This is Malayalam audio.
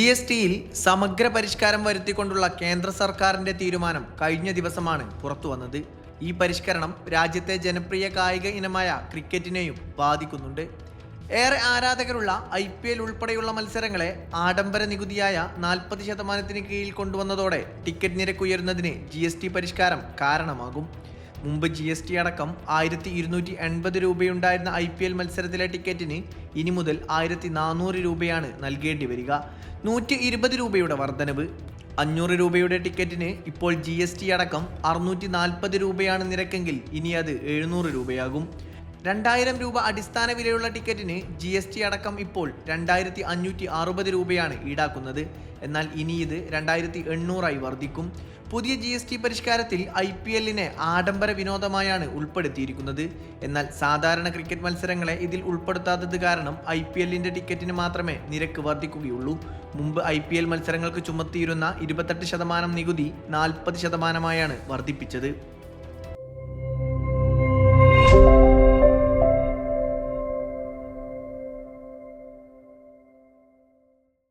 ജി എസ് ടിയിൽ സമഗ്ര പരിഷ്കാരം വരുത്തിക്കൊണ്ടുള്ള കേന്ദ്ര സർക്കാരിന്റെ തീരുമാനം കഴിഞ്ഞ ദിവസമാണ് പുറത്തു വന്നത്. ഈ പരിഷ്കരണം രാജ്യത്തെ ജനപ്രിയ കായിക ഇനമായ ക്രിക്കറ്റിനെയും ബാധിക്കുന്നുണ്ട്. ഏറെ ആരാധകരുള്ള ഐ പി എൽ ഉൾപ്പെടെയുള്ള മത്സരങ്ങളെ ആഡംബര നികുതിയായ നാൽപ്പത് ശതമാനത്തിന് കീഴിൽ കൊണ്ടുവന്നതോടെ ടിക്കറ്റ് നിരക്ക് ഉയരുന്നതിന് ജി പരിഷ്കാരം കാരണമാകും. മുമ്പ് ജി എസ് ടി അടക്കം ആയിരത്തി ഇരുന്നൂറ്റി എൺപത് രൂപയുണ്ടായിരുന്ന ഐ പി എൽ മത്സരത്തിലെ ടിക്കറ്റിന് ഇനി മുതൽ ആയിരത്തി നാനൂറ് രൂപയാണ് നൽകേണ്ടി വരിക. നൂറ്റി ഇരുപത് രൂപയുടെ വർധനവ്. അഞ്ഞൂറ് രൂപയുടെ ടിക്കറ്റിന് ഇപ്പോൾ ജി എസ് ടി അടക്കം അറുന്നൂറ്റി നാൽപ്പത് രൂപയാണ് നിരക്കെങ്കിൽ ഇനി അത് എഴുന്നൂറ് രൂപയാകും. രണ്ടായിരം രൂപ അടിസ്ഥാന വിലയുള്ള ടിക്കറ്റിന് ജി എസ് ടി അടക്കം ഇപ്പോൾ രണ്ടായിരത്തി അഞ്ഞൂറ്റി അറുപത് രൂപയാണ് ഈടാക്കുന്നത്. എന്നാൽ ഇനി ഇത് രണ്ടായിരത്തി എണ്ണൂറായി വർദ്ധിക്കും. പുതിയ ജി എസ് ടി പരിഷ്കാരത്തിൽ ഐ പി എല്ലിനെ ആഡംബര വിനോദമായാണ് ഉൾപ്പെടുത്തിയിരിക്കുന്നത്. എന്നാൽ സാധാരണ ക്രിക്കറ്റ് മത്സരങ്ങളെ ഇതിൽ ഉൾപ്പെടുത്താത്തത് കാരണം ഐ പി എല്ലിന്റെ ടിക്കറ്റിന് മാത്രമേ നിരക്ക് വർദ്ധിക്കുകയുള്ളൂ. മുമ്പ് ഐ പി എൽ മത്സരങ്ങൾക്ക് ചുമത്തിയിരുന്ന ഇരുപത്തെട്ട് ശതമാനം നികുതി നാൽപ്പത് ശതമാനമായാണ് വർദ്ധിപ്പിച്ചത്.